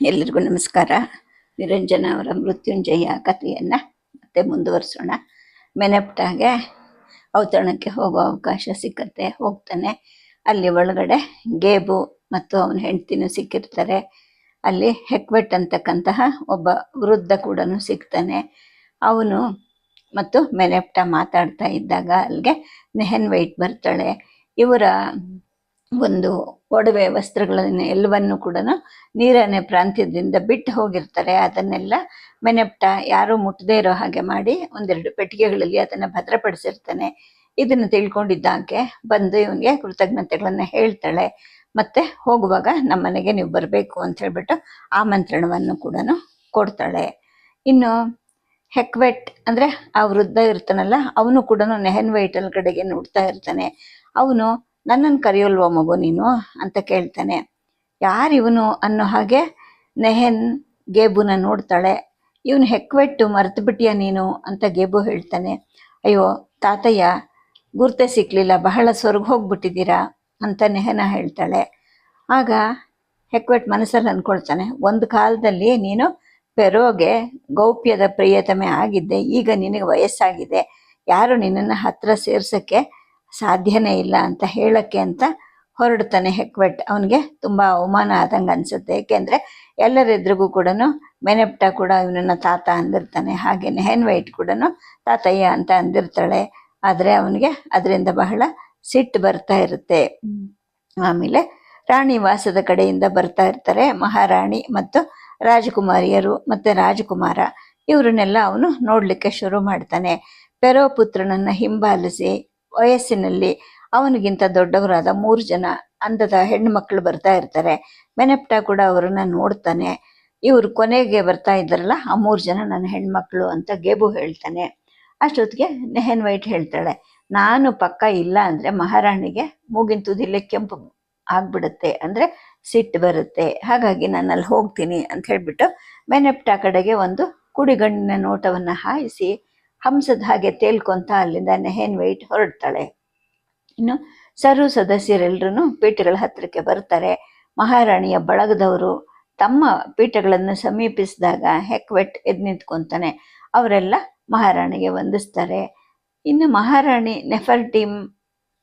ಎಲ್ಲರಿಗೂ ನಮಸ್ಕಾರ. ನಿರಂಜನ ಅವರ ಮೃತ್ಯುಂಜಯ ಕಥೆಯನ್ನು ಮತ್ತೆ ಮುಂದುವರಿಸೋಣ. ಮೆನೆಪ್ಟಾಗೆ ಔತಣಕ್ಕೆ ಹೋಗೋ ಅವಕಾಶ ಸಿಕ್ಕತ್ತೆ ಹೋಗ್ತಾನೆ. ಅಲ್ಲಿ ಒಳಗಡೆ ಗೇಬು ಮತ್ತು ಅವನ ಹೆಂಡ್ತಿನೂ ಸಿಕ್ಕಿರ್ತಾರೆ. ಅಲ್ಲಿ ಹೆಕ್ವೆಟ್ ಅಂತಕ್ಕಂತಹ ಒಬ್ಬ ವೃದ್ಧ ಕೂಡ ಸಿಗ್ತಾನೆ. ಅವನು ಮತ್ತು ಮೆನೆಪ್ಟ ಮಾತಾಡ್ತಾ ಇದ್ದಾಗ ಅಲ್ಲಿಗೆ ನೆಹನ್ ವೈಟ್ ಬರ್ತಾಳೆ. ಇವರ ಒಂದು ಒಡವೆ ವಸ್ತ್ರಗಳನ್ನು ಎಲ್ಲವನ್ನು ಕೂಡ ನೀರನೇ ಪ್ರಾಂತ್ಯದಿಂದ ಬಿಟ್ಟು ಹೋಗಿರ್ತಾರೆ. ಅದನ್ನೆಲ್ಲ ಮೆನೆಪ್ಟ ಯಾರು ಮುಟ್ಟದೇ ಇರೋ ಹಾಗೆ ಮಾಡಿ ಒಂದೆರಡು ಪೆಟ್ಟಿಗೆಗಳಲ್ಲಿ ಅದನ್ನು ಭದ್ರಪಡಿಸಿರ್ತಾನೆ. ಇದನ್ನು ತಿಳ್ಕೊಂಡಿದ್ದಾಕೆ ಬಂದು ಇವನಿಗೆ ಕೃತಜ್ಞತೆಗಳನ್ನ ಹೇಳ್ತಾಳೆ. ಮತ್ತೆ ಹೋಗುವಾಗ ನಮ್ಮ ಮನೆಗೆ ನೀವು ಬರಬೇಕು ಅಂತ ಹೇಳ್ಬಿಟ್ಟು ಆಮಂತ್ರಣವನ್ನು ಕೂಡ ಕೊಡ್ತಾಳೆ. ಇನ್ನು ಹೆಕ್ವೆಟ್ ಅಂದ್ರೆ ಆ ವೃದ್ಧ ಇರ್ತಾನಲ್ಲ, ಅವನು ಕೂಡ ನೆಹನ್ ವೈಟಲ್ ಕಡೆಗೆ ನೋಡ್ತಾ ಇರ್ತಾನೆ. ಅವನು ನನ್ನನ್ನು ಕರೆಯೋಲ್ವ ಮಗು ನೀನು ಅಂತ ಕೇಳ್ತಾನೆ. ಯಾರಿವನು ಅನ್ನೋ ಹಾಗೆ ನೆಹನ್ ಗೇಬುನ ನೋಡ್ತಾಳೆ. ಇವನು ಹೆಕ್ವೆಟ್ಟು ಮರೆತು ಬಿಟ್ಟಿಯ ನೀನು? ಅಂತ ಗೇಬು ಹೇಳ್ತಾನೆ. ಅಯ್ಯೋ, ತಾತಯ್ಯ, ಗುರ್ತೆ ಸಿಕ್ಕಲಿಲ್ಲ ಬಹಳ ಸ್ವರ್ಗ ಹೋಗ್ಬಿಟ್ಟಿದ್ದೀರಾ? ಅಂತ ನೆಹನ ಹೇಳ್ತಾಳೆ. ಆಗ ಹೆಕ್ವೆಟ್ ಮನಸ್ಸಲ್ಲಿ ಅಂದ್ಕೊಳ್ತಾನೆ, ಒಂದು ಕಾಲದಲ್ಲಿ ನೀನು ಪೆರೋಗೆ ಗೌಪ್ಯದ ಪ್ರಿಯತಮೆ ಆಗಿದ್ದೆ. ಈಗ ನಿನಗೆ ವಯಸ್ಸಾಗಿದೆ. ಯಾರು ನಿನ್ನನ್ನು ಹತ್ರ ಸೇರ್ಸಕ್ಕೆ ಸಾಧ್ಯನೇ ಇಲ್ಲ ಅಂತ ಹೇಳಕ್ಕೆ ಅಂತ ಹೊರಡ್ತಾನೆ ಹೆಕ್ವೆಟ್. ಅವನಿಗೆ ತುಂಬ ಅವಮಾನ ಆದಂಗೆ ಅನಿಸುತ್ತೆ. ಏಕೆಂದರೆ ಎಲ್ಲರೆದ್ರಿಗೂ ಕೂಡ ಮೆನೆಪ್ಟ ಕೂಡ ಇವನನ್ನ ತಾತ ಅಂದಿರ್ತಾನೆ. ಹಾಗೆ ನೆಹನ್ ವೈಟ್ ಕೂಡ ತಾತಯ್ಯ ಅಂತ ಅಂದಿರ್ತಾಳೆ. ಆದರೆ ಅವನಿಗೆ ಅದರಿಂದ ಬಹಳ ಸಿಟ್ಟು ಬರ್ತಾ ಇರುತ್ತೆ. ಆಮೇಲೆ ರಾಣಿ ವಾಸದ ಕಡೆಯಿಂದ ಬರ್ತಾ ಇರ್ತಾರೆ ಮಹಾರಾಣಿ ಮತ್ತು ರಾಜಕುಮಾರಿಯರು ಮತ್ತು ರಾಜಕುಮಾರ. ಇವರನ್ನೆಲ್ಲ ಅವನು ನೋಡಲಿಕ್ಕೆ ಶುರು ಮಾಡ್ತಾನೆ. ಪೆರೋ ಪುತ್ರನನ್ನು ಹಿಂಬಾಲಿಸಿ ವಯಸ್ಸಿನಲ್ಲಿ ಅವನಿಗಿಂತ ದೊಡ್ಡವರಾದ ಮೂರು ಜನ ಅಂದದ ಹೆಣ್ಣು ಮಕ್ಕಳು ಬರ್ತಾ ಇರ್ತಾರೆ. ಮೆನೆಪ್ಟ ಕೂಡ ಅವರನ್ನ ನೋಡ್ತಾನೆ. ಇವರು ಕೊನೆಗೆ ಬರ್ತಾ ಇದ್ದಾರಲ್ಲ, ಆ ಮೂರು ಜನ ನನ್ನ ಹೆಣ್ಮಕ್ಳು ಅಂತ ಗೇಬು ಹೇಳ್ತಾನೆ. ಅಷ್ಟೊತ್ತಿಗೆ ನೆಹನ್ ವೈಟ್ ಹೇಳ್ತಾಳೆ, ನಾನು ಪಕ್ಕ ಇಲ್ಲ ಅಂದ್ರೆ ಮಹಾರಾಣಿಗೆ ಮೂಗಿನ ತುದಿಲೆ ಕೆಂಪು ಆಗ್ಬಿಡುತ್ತೆ, ಅಂದ್ರೆ ಸಿಟ್ಟು ಬರುತ್ತೆ. ಹಾಗಾಗಿ ನಾನು ಅಲ್ಲಿ ಹೋಗ್ತೀನಿ ಅಂತ ಹೇಳಿಬಿಟ್ಟು ಮೆನೆಪ್ಟ ಕಡೆಗೆ ಒಂದು ಕುಡಿಗಣ್ಣಿನ ನೋಟವನ್ನ ಹಾಯಿಸಿ ಹಂಸದ ಹಾಗೆ ತೇಲ್ಕೊಂತ ಅಲ್ಲಿಂದ ನೆಹೇನ್ ವೈಟ್ ಹೊರಡ್ತಾಳೆ. ಇನ್ನು ಸರ್ವ ಸದಸ್ಯರೆಲ್ಲರೂ ಪೀಠಗಳ ಹತ್ತಿರಕ್ಕೆ ಬರ್ತಾರೆ. ಮಹಾರಾಣಿಯ ಬಳಗದವರು ತಮ್ಮ ಪೀಠಗಳನ್ನು ಸಮೀಪಿಸಿದಾಗ ಹೆಕ್ವೆಟ್ ಎದ್ ನಿಂತ್ಕೊಂತಾನೆ. ಅವರೆಲ್ಲ ಮಹಾರಾಣಿಗೆ ವಂದಿಸ್ತಾರೆ. ಇನ್ನು ಮಹಾರಾಣಿ ನೆಫರ್ ಟೀಮ್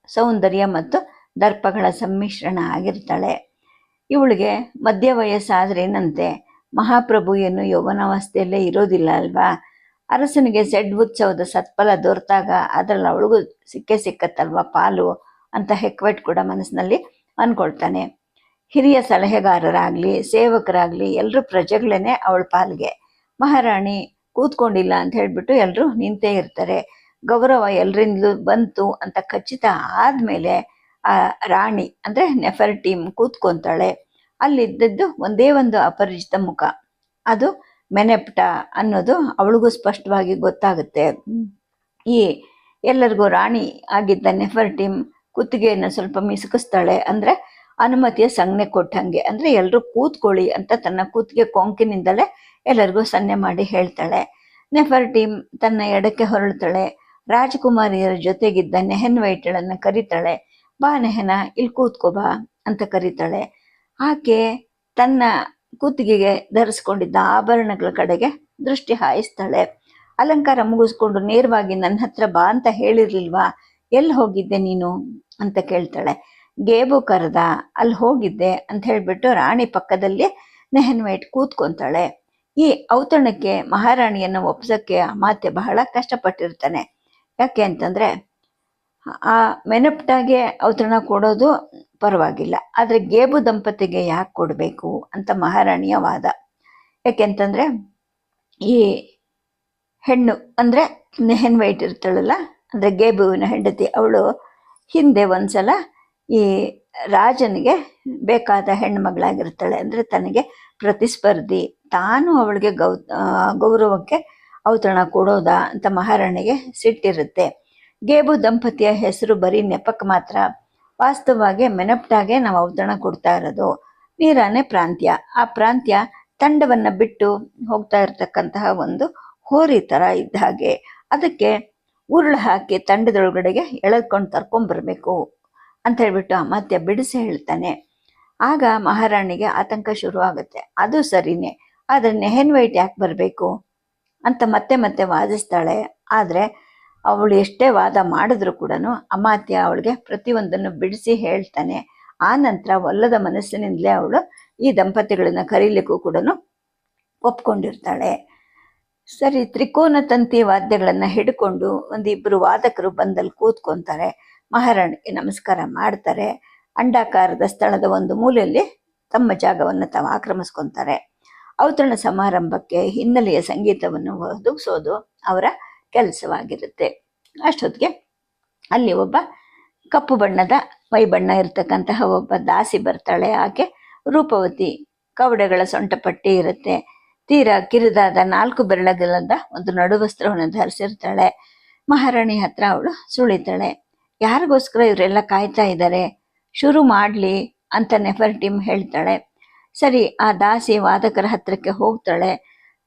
ಸೌಂದರ್ಯ ಮತ್ತು ದರ್ಪಗಳ ಸಮ್ಮಿಶ್ರಣ ಆಗಿರ್ತಾಳೆ. ಇವಳಿಗೆ ಮಧ್ಯ ವಯಸ್ಸಾದ್ರೇನಂತೆ ಮಹಾಪ್ರಭು ಏನು ಯೌವನಾವಸ್ಥೆಯಲ್ಲೇ ಇರೋದಿಲ್ಲ ಅಲ್ವಾ? ಅರಸನಿಗೆ ಸೆಡ್ ಉತ್ಸವದ ಸತ್ಫಲ ದೊರೆತಾಗ, ಅದ್ರಲ್ಲಿ ಅವಳಿಗೂ ಸಿಕ್ಕೇ ಸಿಕ್ಕತ್ತಲ್ವ ಪಾಲು ಅಂತ ಹೆಕ್ವೆಟ್ ಕೂಡ ಮನಸ್ಸಿನಲ್ಲಿ ಅಂದ್ಕೊಳ್ತಾನೆ ಹಿರಿಯ ಸಲಹೆಗಾರರಾಗ್ಲಿ, ಸೇವಕರಾಗ್ಲಿ ಎಲ್ಲರೂ ಪ್ರಜೆಗಳೇನೆ ಅವಳ ಪಾಲ್ಗೆ. ಮಹಾರಾಣಿ ಕೂತ್ಕೊಂಡಿಲ್ಲ ಅಂತ ಹೇಳ್ಬಿಟ್ಟು ಎಲ್ಲರೂ ನಿಂತೇ ಇರ್ತಾರೆ. ಗೌರವ ಎಲ್ರಿಂದಲೂ ಬಂತು ಅಂತ ಖಚಿತ ಆದ್ಮೇಲೆ ಆ ರಾಣಿ, ಅಂದ್ರೆ ನೆಫರ್ ಟೀಮ್ ಕೂತ್ಕೊಂತಾಳೆ. ಅಲ್ಲಿದ್ದದ್ದು ಒಂದೇ ಒಂದು ಅಪರಿಚಿತ ಮುಖ. ಅದು ಮೆನೆಪ್ಟ ಅನ್ನೋದು ಅವಳಿಗೂ ಸ್ಪಷ್ಟವಾಗಿ ಗೊತ್ತಾಗುತ್ತೆ. ಈ ಎಲ್ಲರಿಗೂ ರಾಣಿ ಆಗಿದ್ದ ನೆಫರ್ ಟೀಮ್ ಕುತ್ತಿಗೆಯನ್ನು ಸ್ವಲ್ಪ ಮಿಸುಕಿಸ್ತಾಳೆ ಅಂದರೆ ಅನುಮತಿಯ ಸಂಜ್ಞೆ ಕೊಟ್ಟಂಗೆ. ಅಂದರೆ ಎಲ್ಲರೂ ಕೂತ್ಕೊಳ್ಳಿ ಅಂತ ತನ್ನ ಕುತ್ತಿಗೆ ಕೊಂಕಿನಿಂದಲೇ ಎಲ್ಲರಿಗೂ ಸನ್ನೆ ಮಾಡಿ ಹೇಳ್ತಾಳೆ. ನೆಫರ್ ಟೀಮ್ ತನ್ನ ಎಡಕ್ಕೆ ಹೊರಳ್ತಾಳೆ. ರಾಜಕುಮಾರಿಯರ ಜೊತೆಗಿದ್ದ ನೆಹನ್ ವೈಟ್ಳನ್ನು ಕರೀತಾಳೆ. ಬಾ ನೆಹನ ಇಲ್ಲಿ ಕೂತ್ಕೋ ಬಾ ಅಂತ ಕರೀತಾಳೆ. ಆಕೆ ತನ್ನ ಕುತ್ತಿಗೆಗೆ ಧರಿಸ್ಕೊಂಡಿದ್ದ ಆಭರಣಗಳ ಕಡೆಗೆ ದೃಷ್ಟಿ ಹಾಯಿಸ್ತಾಳೆ. ಅಲಂಕಾರ ಮುಗಿಸ್ಕೊಂಡು ನೇರವಾಗಿ ನನ್ನ ಹತ್ರ ಬಾ ಅಂತ ಹೇಳಿರ್ಲಿಲ್ವಾ? ಎಲ್ಲಿ ಹೋಗಿದ್ದೆ ನೀನು? ಅಂತ ಕೇಳ್ತಾಳೆ. ಗೇಬು ಕರೆದ, ಅಲ್ಲಿ ಹೋಗಿದ್ದೆ ಅಂತ ಹೇಳ್ಬಿಟ್ಟು ರಾಣಿ ಪಕ್ಕದಲ್ಲಿ ನೆಹನ್ ವೈಟ್ ಕೂತ್ಕೊಂತಾಳೆ. ಈ ಔತಣಕ್ಕೆ ಮಹಾರಾಣಿಯನ್ನು ಒಪ್ಸಕ್ಕೆ ಅಮಾತ್ಯ ಬಹಳ ಕಷ್ಟಪಟ್ಟಿರ್ತಾನೆ. ಯಾಕೆ ಅಂತಂದ್ರೆ, ಆ ಮೆನಪ್ಟಾಗೆ ಔತಣ ಕೊಡೋದು ಪರವಾಗಿಲ್ಲ. ಆದರೆ ಗೇಬು ದಂಪತಿಗೆ ಯಾಕೆ ಕೊಡಬೇಕು ಅಂತ ಮಹಾರಾಣಿಯ ವಾದ. ಯಾಕೆಂತಂದರೆ ಈ ಹೆಣ್ಣು ಅಂದರೆ ನೆಹನ್ ವೈಟ್ ಇರ್ತಾಳಲ್ಲ, ಅಂದರೆ ಗೇಬುವಿನ ಹೆಂಡತಿ, ಅವಳು ಹಿಂದೆ ಒಂದ್ಸಲ ಈ ರಾಜನಿಗೆ ಬೇಕಾದ ಹೆಣ್ಣು ಮಗಳಾಗಿರ್ತಾಳೆ ಅಂದರೆ ತನಗೆ ಪ್ರತಿಸ್ಪರ್ಧಿ. ತಾನು ಅವಳಿಗೆ ಗೌ ಗೌರವಕ್ಕೆ ಔತಣ ಕೊಡೋದಾ ಅಂತ ಮಹಾರಾಣಿಗೆ ಸಿಟ್ಟಿರುತ್ತೆ. ಗೇಬು ದಂಪತಿಯ ಹೆಸರು ಬರೀ ನೆಪಕ್ಕೆ ಮಾತ್ರ. ವಾಸ್ತವವಾಗಿ ಮೆನಪ್ಟಾಗೆ ನಾವು ಔತಣ ಕೊಡ್ತಾ ಇರೋದು. ನೀರಾನೆ ಪ್ರಾಂತ್ಯ. ಆ ಪ್ರಾಂತ್ಯ ತಂಡವನ್ನು ಬಿಟ್ಟು ಹೋಗ್ತಾ ಇರತಕ್ಕಂತಹ ಒಂದು ಹೋರಿ ಥರ ಇದ್ದ ಹಾಗೆ. ಅದಕ್ಕೆ ಉರುಳು ಹಾಕಿ ತಂಡದೊಳಗಡೆಗೆ ಎಳೆದ್ಕೊಂಡು ತರ್ಕೊಂಬರ್ಬೇಕು ಅಂತ ಹೇಳ್ಬಿಟ್ಟು ಮಧ್ಯ ಬಿಡಿಸಿ ಹೇಳ್ತಾನೆ. ಆಗ ಮಹಾರಾಣಿಗೆ ಆತಂಕ ಶುರುವಾಗುತ್ತೆ. ಅದು ಸರಿನೇ. ಆದರೆ ನೆಹನ್ ವೈಟ್ ಯಾಕೆ ಬರಬೇಕು? ಅಂತ ಮತ್ತೆ ಮತ್ತೆ ವಾದಿಸ್ತಾಳೆ. ಆದರೆ ಅವಳು ಎಷ್ಟೇ ವಾದ ಮಾಡಿದ್ರು ಕೂಡ ಅಮಾತ್ಯ ಅವಳಿಗೆ ಪ್ರತಿಯೊಂದನ್ನು ಬಿಡಿಸಿ ಹೇಳ್ತಾನೆ. ಆ ನಂತರ ಒಲ್ಲದ ಮನಸ್ಸಿನಿಂದಲೇ ಅವಳು ಈ ದಂಪತಿಗಳನ್ನು ಕರೀಲಿಕ್ಕೂ ಕೂಡ ಒಪ್ಕೊಂಡಿರ್ತಾಳೆ. ಸರಿ, ತ್ರಿಕೋನ ತಂತಿ ವಾದ್ಯಗಳನ್ನು ಹಿಡ್ಕೊಂಡು ಒಂದಿಬ್ಬರು ವಾದಕರು ಬಂದಲ್ಲಿ ಕೂತ್ಕೊಂತಾರೆ. ಮಹಾರಾಣಿಗೆ ನಮಸ್ಕಾರ ಮಾಡ್ತಾರೆ. ಅಂಡಾಕಾರದ ಸ್ಥಳದ ಒಂದು ಮೂಲೆಯಲ್ಲಿ ತಮ್ಮ ಜಾಗವನ್ನು ತಾವು ಆಕ್ರಮಿಸ್ಕೊತಾರೆ. ಅವತರಣ ಸಮಾರಂಭಕ್ಕೆ ಹಿನ್ನೆಲೆಯ ಸಂಗೀತವನ್ನು ಒದಗಿಸೋದು ಅವರ ಕೆಲಸವಾಗಿರುತ್ತೆ. ಅಷ್ಟೊತ್ತಿಗೆ ಅಲ್ಲಿ ಒಬ್ಬ ಕಪ್ಪು ಬಣ್ಣದ, ವೈ ಬಣ್ಣ ಇರತಕ್ಕಂತಹ ಒಬ್ಬ ದಾಸಿ ಬರ್ತಾಳೆ. ಆಕೆ ರೂಪವತಿ ಕವಡೆಗಳ ಸೊಂಟ ಪಟ್ಟಿ ಇರುತ್ತೆ. ತೀರಾ ಕಿರಿದಾದ ನಾಲ್ಕು ಬೆರಳಗಲದ ಒಂದು ನಡುವಸ್ತ್ರವನ್ನು ಧರಿಸಿರ್ತಾಳೆ. ಮಹಾರಾಣಿ ಹತ್ರ ಅವಳು ಸುಳಿತಾಳೆ. ಯಾರಿಗೋಸ್ಕರ ಇವರೆಲ್ಲ ಕಾಯ್ತಾ ಇದ್ದಾರೆ? ಶುರು ಮಾಡ್ಲಿ ಅಂತ ನೆಫರ್ಟಿಮ್ ಹೇಳ್ತಾಳೆ. ಸರಿ, ಆ ದಾಸಿ ವಾದಕರ ಹತ್ರಕ್ಕೆ ಹೋಗ್ತಾಳೆ.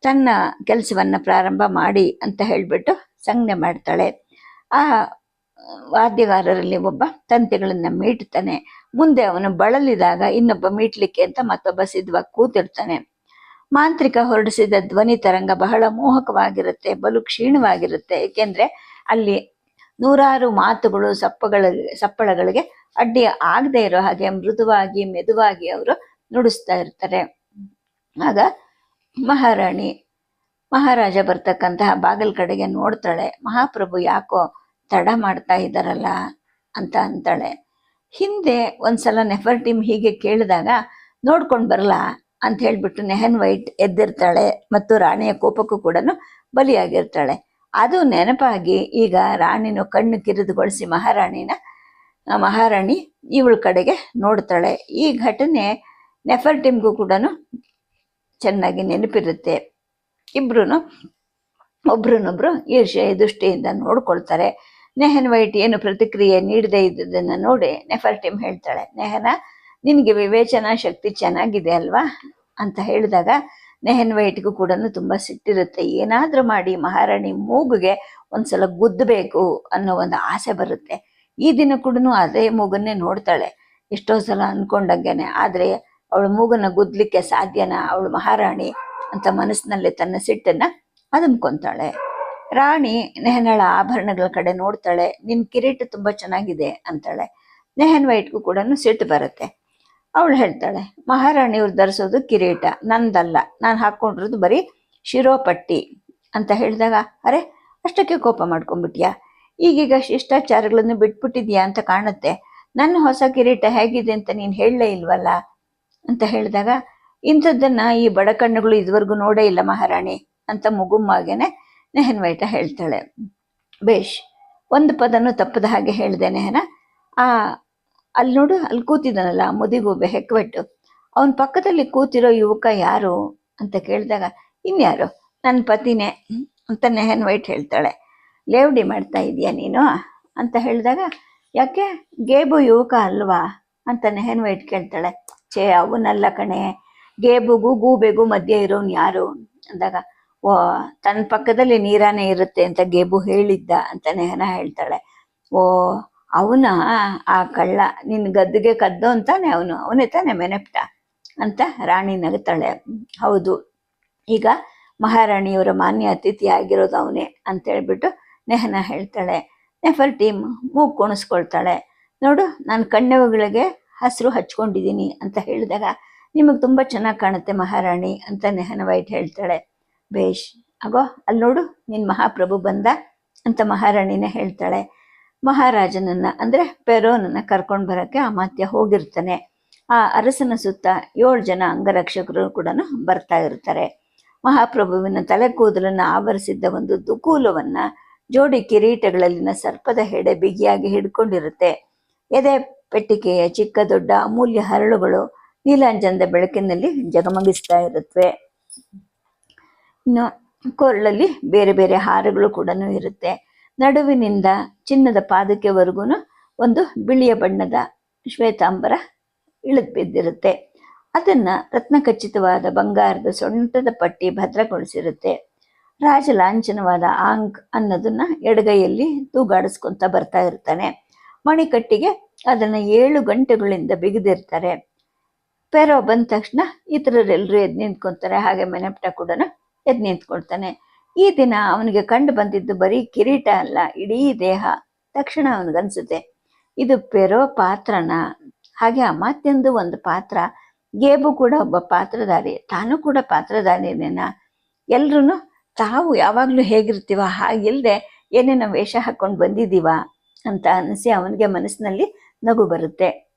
ತನ್ನ ಕೆಲಸವನ್ನು ಪ್ರಾರಂಭ ಮಾಡಿ ಅಂತ ಹೇಳಿಬಿಟ್ಟು ಸಂಜ್ಞೆ ಮಾಡ್ತಾಳೆ. ಆ, ವಾದ್ಯಗಾರರಲ್ಲಿ ಒಬ್ಬ ತಂತಿಗಳನ್ನು ಮೀಟ್ತಾನೆ. ಮುಂದೆ ಅವನು ಬಳಲಿದಾಗ ಇನ್ನೊಬ್ಬ ಮೀಟ್ಲಿಕ್ಕೆ ಅಂತ ಮತ್ತೊಬ್ಬ ಸಿದ್ಧವಾಗಿ ಕೂತಿರ್ತಾನೆ. ಮಾಂತ್ರಿಕ ಹೊರಡಿಸಿದ ಧ್ವನಿ ತರಂಗ ಬಹಳ ಮೋಹಕವಾಗಿರುತ್ತೆ, ಬಲು ಕ್ಷೀಣವಾಗಿರುತ್ತೆ. ಏಕೆಂದ್ರೆ ಅಲ್ಲಿ ನೂರಾರು ಮಾತುಗಳು, ಸಪ್ಪಗಳ, ಸಪ್ಪಳಗಳಿಗೆ ಅಡ್ಡಿ ಆಗದೆ ಇರೋ ಹಾಗೆ ಮೃದುವಾಗಿ, ಮೆದುವಾಗಿ ಅವರು ನುಡಿಸ್ತಾ ಇರ್ತಾರೆ. ಆಗ ಮಹಾರಾಣಿ, ಮಹಾರಾಜ ಬರ್ತಕ್ಕಂತಹ ಬಾಗಿಲ ಕಡೆಗೆ ನೋಡ್ತಾಳೆ, ಮಹಾಪ್ರಭು ಯಾಕೋ ತಡ ಮಾಡ್ತಾ ಇದ್ದಾರಲ್ಲ ಅಂತ ಅಂತಾಳೆ. ಹಿಂದೆ ಒಂದ್ಸಲ ನೆಫರ್ ಟೀಮ್ ಹೀಗೆ ಕೇಳಿದಾಗ, ನೋಡ್ಕೊಂಡು ಬರಲ್ಲ ಅಂತ ಹೇಳಿಬಿಟ್ಟು ನೆಹನ್ ವೈಟ್ ಎದ್ದಿರ್ತಾಳೆ ಮತ್ತು ರಾಣಿಯ ಕೋಪಕ್ಕೂ ಕೂಡ ಬಲಿಯಾಗಿರ್ತಾಳೆ. ಅದು ನೆನಪಾಗಿ ಈಗ ರಾಣಿನ ಕಣ್ಣು ಕಿರಿದುಗೊಳಿಸಿ ಮಹಾರಾಣಿನ, ಮಹಾರಾಣಿ ಇವಳ ಕಡೆಗೆ ನೋಡ್ತಾಳೆ. ಈ ಘಟನೆ ನೆಫರ್ ಟೀಮ್ಗೂ ಕೂಡ ಚೆನ್ನಾಗಿ ನೆನಪಿರುತ್ತೆ. ಇಬ್ರು ಒಬ್ರನ್ನೊಬ್ರು ಈರ್ಷ್ಯ ದೃಷ್ಟಿಯಿಂದ ನೋಡ್ಕೊಳ್ತಾರೆ. ನೆಹನ್ ವೈಟ್ ಏನು ಪ್ರತಿಕ್ರಿಯೆ ನೀಡದೇ ಇದ್ದುದನ್ನ ನೋಡಿ ನೆಫರ್ ಟೀಮ್ ಹೇಳ್ತಾಳೆ, ನೆಹನ, ನಿನಗೆ ವಿವೇಚನಾ ಶಕ್ತಿ ಚೆನ್ನಾಗಿದೆ ಅಲ್ವಾ? ಅಂತ ಹೇಳಿದಾಗ ನೆಹನ್ ವೈಟ್ಗೂ ಕೂಡ ತುಂಬ ಸಿಟ್ಟಿರುತ್ತೆ. ಏನಾದರೂ ಮಾಡಿ ಮಹಾರಾಣಿ ಮೂಗುಗೆ ಒಂದ್ಸಲ ಗುದ್ದಬೇಕು ಅನ್ನೋ ಒಂದು ಆಸೆ ಬರುತ್ತೆ. ಈ ದಿನ ಕೂಡ ಅದೇ ಮೂಗನ್ನೇ ನೋಡ್ತಾಳೆ. ಎಷ್ಟೋ ಸಲ ಅನ್ಕೊಂಡಂಗೆನೆ. ಆದ್ರೆ ಅವಳ ಮೂಗನ್ನ ಗುದ್ಲಿಕ್ಕೆ ಸಾಧ್ಯನಾ? ಅವಳು ಮಹಾರಾಣಿ ಅಂತ ಮನಸ್ಸಿನಲ್ಲಿ ತನ್ನ ಸಿಟ್ಟನ್ನ ಅದುಮ್ಕೊಂತಾಳೆ ರಾಣಿ, ನೆಹನಳ ಆಭರಣಗಳ ಕಡೆ ನೋಡ್ತಾಳೆ. ನಿನ್ ಕಿರೀಟ ತುಂಬಾ ಚೆನ್ನಾಗಿದೆ ಅಂತಾಳೆ. ನೆಹನ್ ವೈಟ್ಗೂ ಕೂಡ ಸಿಟ್ಟು ಬರುತ್ತೆ. ಅವಳು ಹೇಳ್ತಾಳೆ ಮಹಾರಾಣಿಯವ್ರು ಧರಿಸೋದು ಕಿರೀಟ, ನಂದಲ್ಲ. ನಾನು ಹಾಕೊಂಡಿರೋದು ಬರೀ ಶಿರೋಪಟ್ಟಿ. ಅಂತ ಹೇಳಿದಾಗ, ಅರೆ, ಅಷ್ಟಕ್ಕೆ ಕೋಪ ಮಾಡ್ಕೊಂಡ್ಬಿಟ್ಯಾ? ಈಗೀಗ ಶಿಷ್ಟಾಚಾರಗಳನ್ನು ಬಿಟ್ಬಿಟ್ಟಿದ್ಯಾ ಅಂತ ಕಾಣುತ್ತೆ. ನನ್ನ ಹೊಸ ಕಿರೀಟ ಹೇಗಿದೆ ಅಂತ ನೀನು ಹೇಳಲೇ ಇಲ್ವಲ್ಲ? ಅಂತ ಹೇಳಿದಾಗ, ಇಂಥದ್ದನ್ನ ಈ ಬಡ ಕಣ್ಣುಗಳು ಇದುವರೆಗೂ ನೋಡೇ ಇಲ್ಲ ಮಹಾರಾಣಿ ಅಂತ ಮುಗುಮ್ಮಾಗೇನೆ ನೆಹನ್ ವೈಟ ಹೇಳ್ತಾಳೆ. ಬೇಷ್, ಒಂದು ಪದನು ತಪ್ಪದ ಹಾಗೆ ಹೇಳಿದೆ ನೆಹನ. ಆ, ಅಲ್ಲಿ ನೋಡು, ಅಲ್ಲಿ ಕೂತಿದ್ದಾನಲ್ಲ ಮುದಿಗೂಬೆ ಹೆಕ್ವೆಟ್ಟು. ಅವನ ಪಕ್ಕದಲ್ಲಿ ಕೂತಿರೋ ಯುವಕ ಯಾರು ಅಂತ ಕೇಳಿದಾಗ, ಇನ್ಯಾರು? ನನ್ನ ಪತಿನೇ ಅಂತ ನೆಹನ್ ವೈಟ್ ಹೇಳ್ತಾಳೆ. ಲೇವಡಿ ಮಾಡ್ತಾ ಇದೀಯ ನೀನು? ಅಂತ ಹೇಳಿದಾಗ, ಯಾಕೆ? ಗೇಬು ಯುವಕ ಅಲ್ವಾ? ಅಂತ ನೆಹನ್ ವೈಟ್ ಕೇಳ್ತಾಳೆ. ಛೇ ಅವನಲ್ಲ ಕಣೆ. ಗೇಬುಗೂ ಗೂಬೆಗೂ ಮಧ್ಯೆ ಇರೋನು ಯಾರು? ಅಂದಾಗ, ಓ ತನ್ನ ಪಕ್ಕದಲ್ಲಿ ನೀರಾನೇ ಇರುತ್ತೆ ಅಂತ ಗೇಬು ಹೇಳಿದ್ದ ಅಂತ ನೆಹನ ಹೇಳ್ತಾಳೆ. ಓ, ಅವನ? ಆ ಕಳ್ಳ ನಿನ್ನ ಗದ್ದಿಗೆ ಕದ್ದು ಅಂತಾನೆ ಅವನು. ಅವನೇ ತಾನೆ ಮೆನೆಪ್ಟ? ಅಂತ ರಾಣಿ ನಗುತ್ತಾಳೆ ಹೌದು. ಈಗ ಮಹಾರಾಣಿಯವರ ಮಾನ್ಯ ಅತಿಥಿ ಆಗಿರೋದು ಅವನೇ ಅಂತ ಹೇಳ್ಬಿಟ್ಟು ನೆಹನ ಹೇಳ್ತಾಳೆ. ನೆಫರ್ ಟೀಮ್ ಮೂಗ್ ಕುಣಿಸ್ಕೊಳ್ತಾಳೆ. ನೋಡು, ನಾನು ಕಣ್ಣವುಗಳಿಗೆ ಹಸಿರು ಹಚ್ಕೊಂಡಿದ್ದೀನಿ ಅಂತ ಹೇಳಿದಾಗ ನಿಮಗೆ ತುಂಬ ಚೆನ್ನಾಗಿ ಕಾಣುತ್ತೆ ಮಹಾರಾಣಿ ಅಂತ ನೆಹನ ವೈಟ್ ಹೇಳ್ತಾಳೆ. ಬೇಷ್ ಆಗೋ ಅಲ್ಲಿ ನೋಡು ನಿನ್ನ ಮಹಾಪ್ರಭು ಬಂದ ಅಂತ ಮಹಾರಾಣಿನೇ ಹೇಳ್ತಾಳೆ. ಮಹಾರಾಜನನ್ನ, ಅಂದ್ರೆ ಪೆರೋನನ್ನ ಕರ್ಕೊಂಡು ಬರೋಕ್ಕೆ ಅಮಾತ್ಯ ಹೋಗಿರ್ತಾನೆ. ಆ ಅರಸನ ಸುತ್ತ ಏಳು ಜನ ಅಂಗರಕ್ಷಕರು ಕೂಡ ಬರ್ತಾ ಇರ್ತಾರೆ. ಮಹಾಪ್ರಭುವಿನ ತಲೆ ಕೂದಲನ್ನು ಆವರಿಸಿದ್ದ ಒಂದು ದುಕೂಲವನ್ನು ಜೋಡಿ ಕಿರೀಟಗಳಲ್ಲಿನ ಸರ್ಪದ ಹೆಡೆ ಬಿಗಿಯಾಗಿ ಹಿಡ್ಕೊಂಡಿರುತ್ತೆ. ಎದೆ ಪೆಟ್ಟಿಗೆಯ ಚಿಕ್ಕ ದೊಡ್ಡ ಅಮೂಲ್ಯ ಹರಳುಗಳು ನೀಲಾಂಜನದ ಬೆಳಕಿನಲ್ಲಿ ಜಗಮಗಿಸ್ತಾ ಇರುತ್ತವೆ ಇನ್ನು ಕೊರಳಲ್ಲಿ ಬೇರೆ ಬೇರೆ ಹಾರಗಳು ಕೂಡ ಇರುತ್ತೆ. ನಡುವಿನಿಂದ ಚಿನ್ನದ ಪಾದಕ್ಕೆವರೆಗೂ ಒಂದು ಬಿಳಿಯ ಬಣ್ಣದ ಶ್ವೇತಾಂಬರ ಇಳಿದು ಬಿದ್ದಿರುತ್ತೆ. ಅದನ್ನ ರತ್ನಖಚಿತವಾದ ಬಂಗಾರದ ಸೊಂಟದ ಪಟ್ಟಿ ಭದ್ರಗೊಳಿಸಿರುತ್ತೆ. ರಾಜ ಲಾಂಛನವಾದ ಆಂಗ್ ಅನ್ನೋದನ್ನ ಎಡಗೈಯಲ್ಲಿ ತೂಗಾಡಿಸ್ಕೊತ ಬರ್ತಾ ಇರ್ತಾನೆ. ಮಣಿಕಟ್ಟಿಗೆ ಅದನ್ನ ಏಳು ಗಂಟೆಗಳಿಂದ ಬಿಗಿದಿರ್ತಾರೆ. ಪೇರೋ ಬಂದ ತಕ್ಷಣ ಇತರರೆಲ್ಲರೂ ಎದ್ದು ನಿಂತ್ಕೊತಾರೆ. ಹಾಗೆ ಮೆನಪ್ಟ ಕೂಡ ಎದ್ದು ನಿಂತ್ಕೊಳ್ತಾನೆ. ಈ ದಿನ ಅವನಿಗೆ ಕಂಡು ಬಂದಿದ್ದು ಬರೀ ಕಿರೀಟ ಅಲ್ಲ, ಇಡೀ ದೇಹ. ತಕ್ಷಣ ಅವನಿಗನ್ಸುತ್ತೆ ಇದು ಪೆರೋ ಪಾತ್ರನ? ಹಾಗೆ ಅಮಾತ್ಯಂದು ಒಂದು ಪಾತ್ರ. ಗೇಬು ಕೂಡ ಒಬ್ಬ ಪಾತ್ರಧಾರಿ, ತಾನು ಕೂಡ ಪಾತ್ರಧಾರಿನೇನ? ಎಲ್ರೂ ತಾವು ಯಾವಾಗಲೂ ಹೇಗಿರ್ತೀವ? ಹಾಗಿಲ್ದೆ ಏನೇನೋ ವೇಷ ಹಾಕ್ಕೊಂಡು ಬಂದಿದ್ದೀವ? ಅಂತ ಅನಿಸಿ ಅವನಿಗೆ ಮನಸ್ಸಿನಲ್ಲಿ ನಗು ಬರುತ್ತೆ.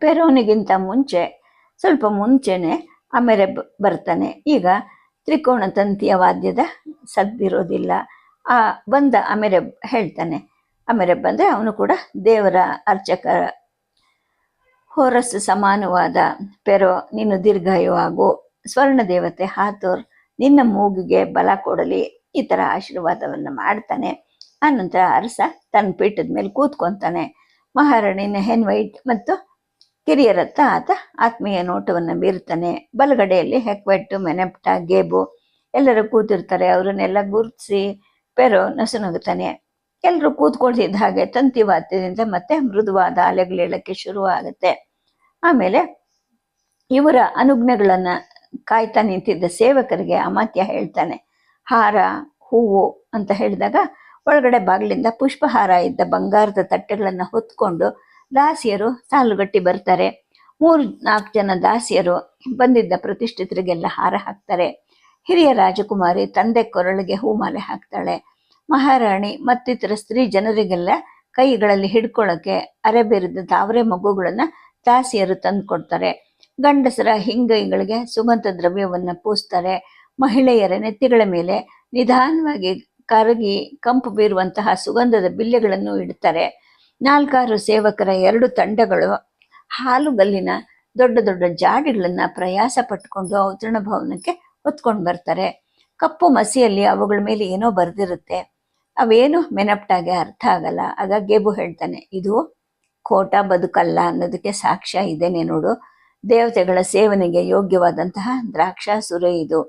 ಪೆರೋನಿಗಿಂತ ಮುಂಚೆ, ಸ್ವಲ್ಪ ಮುಂಚೆನೆ ಆಮೇಲೆ ಬರ್ತಾನೆ. ಈಗ ತ್ರಿಕೋಣ ತಂತಿಯ ವಾದ್ಯದ ಸದ್ದಿರೋದಿಲ್ಲ. ಆ, ಬಂದ ಆಮೇಲೆ ಹೇಳ್ತಾನೆ. ಆಮೇಲೆ ಬಂದರೆ ಅವನು ಕೂಡ ದೇವರ ಅರ್ಚಕ ಹೋರಸ್ ಸಮಾನವಾದ ಪೆರೋ, ನೀನು ದೀರ್ಘಾಯುವಾಗು, ಸ್ವರ್ಣ ದೇವತೆ ಹಾತೋರ್, ನಿನ್ನ ಮೂಗಿಗೆ ಬಲ ಕೊಡಲಿ, ಈ ಥರ ಆಶೀರ್ವಾದವನ್ನು ಮಾಡ್ತಾನೆ. ಆನಂತರ ಅರಸ ತನ್ನ ಪೀಠದ ಮೇಲೆ ಕೂತ್ಕೊಂತಾನೆ. ಮಹಾರಾಣಿನ ಹೆನ್ವೈಟ್ ಮತ್ತು ಕಿರಿಯರತ್ತ ಆತ ಆತ್ಮೀಯ ನೋಟವನ್ನು ಬೀರ್ತಾನೆ ಬಲಗಡೆಯಲ್ಲಿ ಹೆಕ್ವೆಟ್ಟು, ಮೆನೆಪ್ಟ, ಗೇಬು ಎಲ್ಲರೂ ಕೂತಿರ್ತಾರೆ. ಅವರನ್ನೆಲ್ಲ ಗುರುತಿಸಿ ಪೆರೋ ನಸುನಗುತ್ತಾನೆ ಎಲ್ಲರೂ ಕೂತ್ಕೊಳ್ತಿದ್ದ ಹಾಗೆ ತಂತಿ ವಾದ್ಯದಿಂದ ಮತ್ತೆ ಮೃದುವಾದ ಅಲೆಗಳೇಳಕ್ಕೆ ಶುರು ಆಗುತ್ತೆ ಆಮೇಲೆ ಇವರ ಅನುಜ್ಞೆಗಳನ್ನು ಕಾಯ್ತಾ ನಿಂತಿದ್ದ ಸೇವಕರಿಗೆ ಅಮಾತ್ಯ ಹೇಳ್ತಾನೆ. ಹಾರ, ಹೂವು ಅಂತ ಹೇಳಿದಾಗ ಒಳಗಡೆ ಬಾಗಿಲಿಂದ ಪುಷ್ಪಹಾರ ಇದ್ದ ಬಂಗಾರದ ತಟ್ಟೆಗಳನ್ನು ಹೊತ್ಕೊಂಡು ದಾಸಿಯರು ಸಾಲುಗಟ್ಟಿ ಬರ್ತಾರೆ. ಮೂರು ನಾಲ್ಕು ಜನ ದಾಸಿಯರು ಬಂದಿದ್ದ ಪ್ರತಿಷ್ಠಿತರಿಗೆಲ್ಲ ಹಾರ ಹಾಕ್ತಾರೆ. ಹಿರಿಯ ರಾಜಕುಮಾರಿ ತಂದೆ ಕೊರಳಿಗೆ ಹೂಮಾಲೆ ಹಾಕ್ತಾಳೆ. ಮಹಾರಾಣಿ ಮತ್ತಿತರ ಸ್ತ್ರೀ ಜನರಿಗೆಲ್ಲ ಕೈಗಳಲ್ಲಿ ಹಿಡ್ಕೊಳ್ಳೋಕೆ ಅರೆಬೇರಿದ ತಾವರೆ ಮಗುಗಳನ್ನು ದಾಸಿಯರು ತಂದು ಕೊಡ್ತಾರೆ ಗಂಡಸರ ಹಿಂಗೈಗಳಿಗೆ ಸುಗಂಧ ದ್ರವ್ಯವನ್ನು ಪೂಸ್ತಾರೆ. ಮಹಿಳೆಯರ ನೆತ್ತಿಗಳ ಮೇಲೆ ನಿಧಾನವಾಗಿ ಕರಗಿ ಕಂಪು ಬೀರುವಂತಹ ಸುಗಂಧದ ಬಿಲ್ಲೆಗಳನ್ನು ಇಡ್ತಾರೆ ನಾಲ್ಕಾರು ಸೇವಕರ ಎರಡು ತಂಡಗಳು ಹಾಲುಗಲ್ಲಿನ ದೊಡ್ಡ ದೊಡ್ಡ ಜಾಡಿಗಳನ್ನ ಪ್ರಯಾಸ ಪಟ್ಟುಕೊಂಡು ಔತರಣ ಭವನಕ್ಕೆ ಹೊತ್ಕೊಂಡು ಬರ್ತಾರೆ. ಕಪ್ಪು ಮಸಿಯಲ್ಲಿ ಅವುಗಳ ಮೇಲೆ ಏನೋ ಬರೆದಿರುತ್ತೆ. ಅವೇನು ಮೆನಪ್ಟಾಗೆ ಅರ್ಥ ಆಗಲ್ಲ. ಆಗ ಗೇಬು ಹೇಳ್ತಾನೆ, ಇದು ಕೋಟ ಬದುಕಲ್ಲ ಅನ್ನೋದಕ್ಕೆ ಸಾಕ್ಷ್ಯ ಇದೇನೆ ನೋಡು. ದೇವತೆಗಳ ಸೇವನೆಗೆ ಯೋಗ್ಯವಾದಂತಹ ದ್ರಾಕ್ಷಾಸುರೆ ಇದು.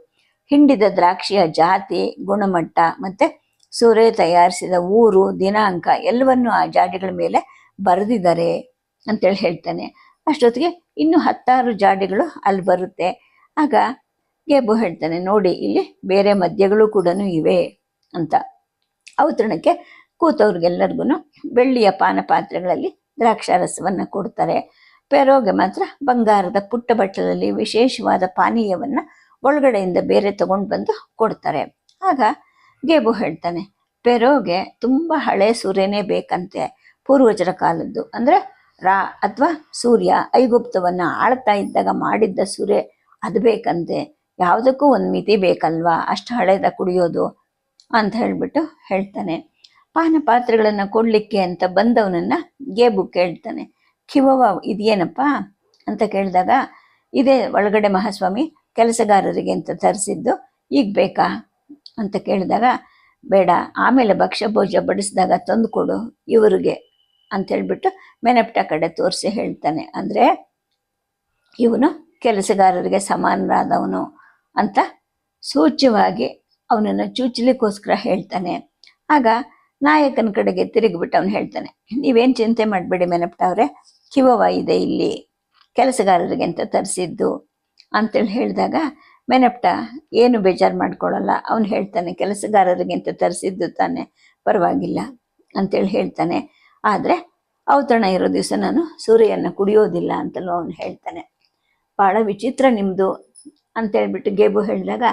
ಹಿಂಡಿದ ದ್ರಾಕ್ಷಿಯ ಜಾತಿ, ಗುಣಮಟ್ಟ ಮತ್ತೆ ಸೂರೆ ತಯಾರಿಸಿದ ಊರು, ದಿನಾಂಕ ಎಲ್ಲವನ್ನು ಆ ಜಾಡಿಗಳ ಮೇಲೆ ಬರೆದಿದ್ದಾರೆ ಅಂತೇಳಿ ಹೇಳ್ತಾನೆ. ಅಷ್ಟೊತ್ತಿಗೆ ಇನ್ನು ಹತ್ತಾರು ಜಾಡಿಗಳು ಅಲ್ಲಿ ಬರುತ್ತೆ. ಆಗ ಗೇಬು ಹೇಳ್ತಾನೆ, ನೋಡಿ, ಇಲ್ಲಿ ಬೇರೆ ಮದ್ಯಗಳು ಕೂಡ ಇವೆ ಅಂತ. ಔತರಣಕ್ಕೆ ಕೂತವ್ರಿಗೆಲ್ಲರಿಗೂ ಬೆಳ್ಳಿಯ ಪಾನ ಪಾತ್ರೆಗಳಲ್ಲಿ ದ್ರಾಕ್ಷಾರಸವನ್ನು ಕೊಡ್ತಾರೆ. ಪೆರೋಗೆ ಮಾತ್ರ ಬಂಗಾರದ ಪುಟ್ಟ ಬಟ್ಟಲಲ್ಲಿ ವಿಶೇಷವಾದ ಪಾನೀಯವನ್ನ ಒಳಗಡೆಯಿಂದ ಬೇರೆ ತಗೊಂಡು ಬಂದು ಕೊಡ್ತಾರೆ. ಆಗ ಗೇಬು ಹೇಳ್ತಾನೆ, ಪೆರೋಗೆ ತುಂಬ ಹಳೆ ಸೂರ್ಯನೇ ಬೇಕಂತೆ. ಪೂರ್ವಜರ ಕಾಲದ್ದು. ಅಂದರೆ ರಾ, ಅಥವಾ ಸೂರ್ಯ ಐಗುಪ್ತವನ್ನು ಆಳ್ತಾ ಇದ್ದಾಗ ಮಾಡಿದ್ದ ಸೂರ್ಯ ಅದು ಬೇಕಂತೆ. ಯಾವುದಕ್ಕೂ ಒಂದು ಮಿತಿ ಬೇಕಲ್ವಾ? ಅಷ್ಟು ಹಳೆದ ಕುಡಿಯೋದು. ಅಂತ ಹೇಳಿಬಿಟ್ಟು ಹೇಳ್ತಾನೆ. ಪಾನ ಪಾತ್ರೆಗಳನ್ನು ಕೊಡಲಿಕ್ಕೆ ಅಂತ ಬಂದವನನ್ನು ಗೇಬು ಕೇಳ್ತಾನೆ. ಕಿವವ ಇದೇನಪ್ಪ? ಅಂತ ಕೇಳಿದಾಗ, ಇದೇ ಒಳಗಡೆ ಮಹಾಸ್ವಾಮಿ ಕೆಲಸಗಾರರಿಗೆ ಅಂತ ತರಿಸಿದ್ದು, ಈಗ ಬೇಕಾ? ಅಂತ ಕೇಳಿದಾಗ, ಬೇಡ, ಆಮೇಲೆ ಭಕ್ಷ್ಯ ಭೋಜ ಬಡಿಸಿದಾಗ ತಂದು ಕೊಡು ಇವರಿಗೆ. ಅಂತ ಹೇಳ್ಬಿಟ್ಟು ಮೆನಪ್ಟ ಕಡೆ ತೋರಿಸಿ ಹೇಳ್ತಾನೆ. ಅಂದರೆ, ಇವನು ಕೆಲಸಗಾರರಿಗೆ ಸಮಾನರಾದವನು ಅಂತ ಸೂಚ್ಯವಾಗಿ ಅವನನ್ನು ಚೂಚಲಿಕ್ಕೋಸ್ಕರ ಹೇಳ್ತಾನೆ. ಆಗ ನಾಯಕನ ಕಡೆಗೆ ತಿರುಗಿಬಿಟ್ಟು ಅವನು ಹೇಳ್ತಾನೆ, ನೀವೇನು ಚಿಂತೆ ಮಾಡಬೇಡಿ ಮೆನಪ್ಟ ಅವರೇ, ಕಿವವ ಇದೆ ಇಲ್ಲಿ, ಕೆಲಸಗಾರರಿಗೆ ಅಂತ ತರಿಸಿದ್ದು. ಅಂತೇಳಿ ಹೇಳಿದಾಗ ಮೆನಪ್ಟ ಏನು ಬೇಜಾರು ಮಾಡ್ಕೊಳ್ಳಲ್ಲ ಅವನು ಹೇಳ್ತಾನೆ, ಕೆಲಸಗಾರರಿಗಿಂತ ತರಿಸಿದ್ದು ತಾನೆ ಪರವಾಗಿಲ್ಲ ಅಂತೇಳಿ ಹೇಳ್ತಾನೆ. ಆದರೆ ಅವತರಣ ಇರೋ ದಿವಸ ನಾನು ಸೂರ್ಯನ ಕುಡಿಯೋದಿಲ್ಲ ಅಂತಲೂ ಅವನು ಹೇಳ್ತಾನೆ. ಭಾಳ ವಿಚಿತ್ರ ನಿಮ್ಮದು ಅಂತೇಳ್ಬಿಟ್ಟು ಗೇಬು ಹೇಳಿದಾಗ,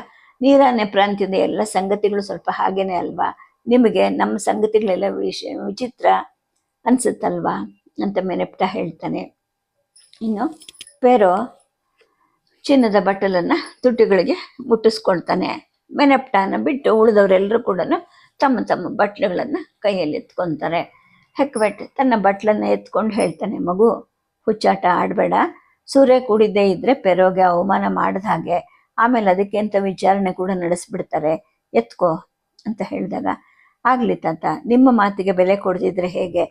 ನೀರಾನೆ ಪ್ರಾಂತ್ಯದ ಎಲ್ಲ ಸಂಗತಿಗಳು ಸ್ವಲ್ಪ ಹಾಗೇನೆ ಅಲ್ವಾ? ನಿಮಗೆ ನಮ್ಮ ಸಂಗತಿಗಳೆಲ್ಲ ವಿಶ, ವಿಚಿತ್ರ ಅನ್ಸುತ್ತಲ್ವಾ? ಅಂತ ಮೆನೆಪ್ಟ ಹೇಳ್ತಾನೆ. ಇನ್ನು, ಪೇರೋ ಚಿನ್ನದ ಬಟ್ಟಲನ್ನು ತುಟಿಗಳಿಗೆ ಮುಟ್ಟಿಸ್ಕೊಳ್ತಾನೆ. ಮೆನಪ್ಟಾನ ಬಿಟ್ಟು ಉಳಿದವರೆಲ್ಲರೂ ಕೂಡ ತಮ್ಮ ತಮ್ಮ ಬಟ್ಲುಗಳನ್ನು ಕೈಯಲ್ಲಿ ಎತ್ಕೊತಾರೆ. ಹೆಕ್ವೆಟ್ ತನ್ನ ಬಟ್ಲನ್ನು ಎತ್ಕೊಂಡು ಹೇಳ್ತಾನೆ, ಮಗು, ಹುಚ್ಚಾಟ ಆಡಬೇಡ. ಸೂರ್ಯ ಕೂಡಿದ್ದೇ ಇದ್ರೆ ಪೆರೋಗೆ ಅವಮಾನ ಮಾಡಿದ ಹಾಗೆ. ಆಮೇಲೆ ಅದಕ್ಕೆ ಅಂತ ವಿಚಾರಣೆ ಕೂಡ ನಡೆಸ್ಬಿಡ್ತಾರೆ. ಎತ್ಕೋ, ಅಂತ ಹೇಳಿದಾಗ, ಆಗಲಿ ತಾತ, ನಿಮ್ಮ ಮಾತಿಗೆ ಬೆಲೆ ಕೊಡದಿದ್ರೆ ಹೇಗೆ?